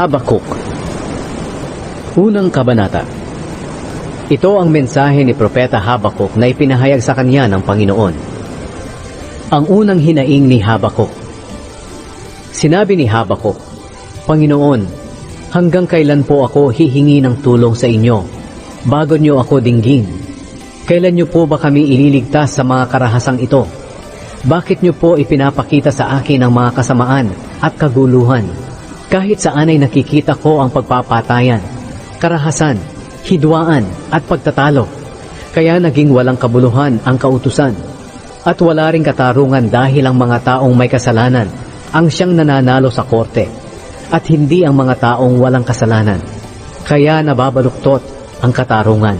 Habakuk Unang Kabanata Ito ang mensahe ni Propeta Habakuk na ipinahayag sa kanya ng Panginoon. Ang unang hinaing ni Habakuk Sinabi ni Habakuk, Panginoon, hanggang kailan po ako hihingi ng tulong sa inyo bago niyo ako dinggin? Kailan niyo po ba kami ililigtas sa mga karahasang ito? Bakit niyo po ipinapakita sa akin ang mga kasamaan at kaguluhan? Kahit saan ay nakikita ko ang pagpapatayan, karahasan, hidwaan at pagtatalo. Kaya naging walang kabuluhan ang kautusan. At wala ring katarungan dahil ang mga taong may kasalanan ang siyang nananalo sa korte at hindi ang mga taong walang kasalanan. Kaya nababaluktot ang katarungan.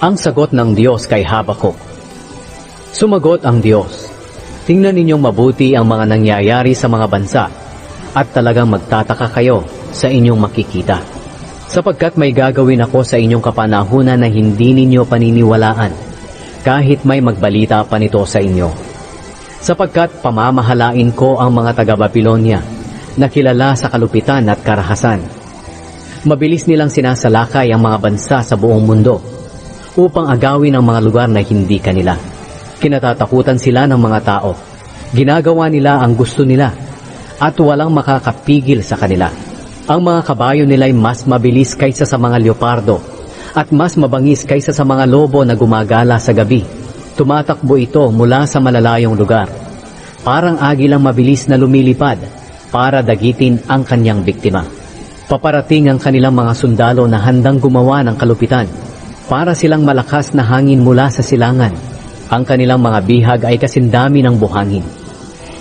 Ang sagot ng Diyos kay Habakuk Sumagot ang Diyos, Tingnan ninyong mabuti ang mga nangyayari sa mga bansa at talagang magtataka kayo sa inyong makikita. Sapagkat may gagawin ako sa inyong kapanahunan na hindi ninyo paniniwalaan kahit may magbalita pa nito sa inyo. Sapagkat pamamahalain ko ang mga taga-Babilonia na kilala sa kalupitan at karahasan. Mabilis nilang sinasalakay ang mga bansa sa buong mundo upang agawin ang mga lugar na hindi kanila. Kinatatakutan sila ng mga tao. Ginagawa nila ang gusto nila at walang makakapigil sa kanila. Ang mga kabayo nila ay mas mabilis kaysa sa mga leopardo at mas mabangis kaysa sa mga lobo na gumagala sa gabi. Tumatakbo ito mula sa malalayong lugar. Parang agilang mabilis na lumilipad para dagitin ang kanyang biktima. Paparating ang kanilang mga sundalo na handang gumawa ng kalupitan para silang malakas na hangin mula sa silangan. Ang kanilang mga bihag ay kasindami ng buhangin.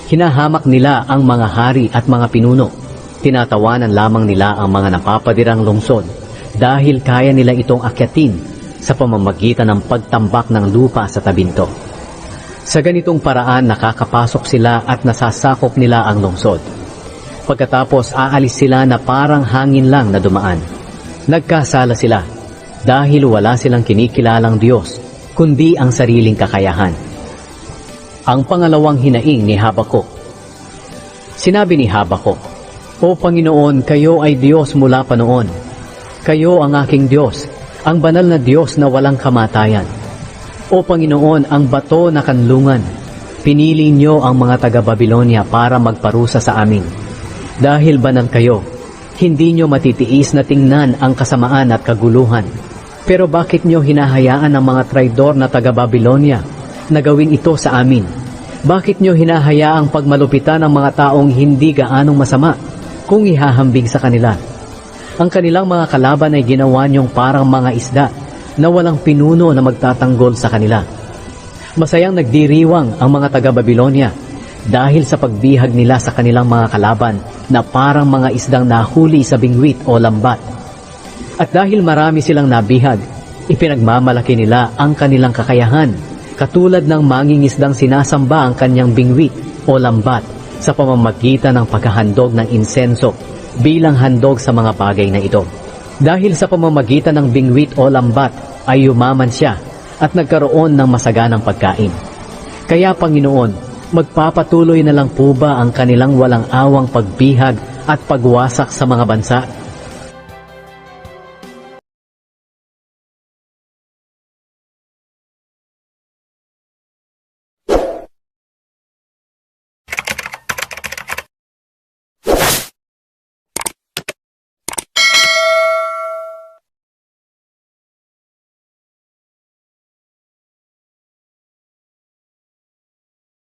Hinahamak nila ang mga hari at mga pinuno. Tinatawanan lamang nila ang mga napapadirang lungsod dahil kaya nila itong akyatin sa pamamagitan ng pagtambak ng lupa sa tabinto. Sa ganitong paraan nakakapasok sila at nasasakop nila ang lungsod. Pagkatapos aalis sila na parang hangin lang na dumaan. Nagkasala sila dahil wala silang kinikilalang Diyos kundi ang sariling kakayahan. Ang pangalawang hinaing ni Habakuk. Sinabi ni Habakuk, O Panginoon, kayo ay Diyos mula pa noon. Kayo ang aking Diyos, ang banal na Diyos na walang kamatayan. O Panginoon, ang bato na kanlungan, pinili niyo ang mga taga-Babilonia para magparusa sa amin. Dahil banal kayo, hindi niyo matitiis na tingnan ang kasamaan at kaguluhan. Pero bakit niyo hinahayaan ang mga traidor na taga-Babilonia na gawin ito sa amin? Bakit niyo hinahayaang pagmalupitan ang mga taong hindi gaanong masama kung ihahambing sa kanila? Ang kanilang mga kalaban ay ginawa niyong parang mga isda na walang pinuno na magtatanggol sa kanila. Masayang nagdiriwang ang mga taga-Babilonia dahil sa pagbihag nila sa kanilang mga kalaban na parang mga isdang nahuli sa bingwit o lambat. At dahil marami silang nabihag, ipinagmamalaki nila ang kanilang kakayahan, katulad ng mangingisdang sinasamba ang kanyang bingwit o lambat sa pamamagitan ng paghahandog ng insenso bilang handog sa mga bagay na ito. Dahil sa pamamagitan ng bingwit o lambat ay yumaman siya at nagkaroon ng masaganang pagkain. Kaya Panginoon, magpapatuloy na lang po ba ang kanilang walang awang pagbihag at pagwasak sa mga bansa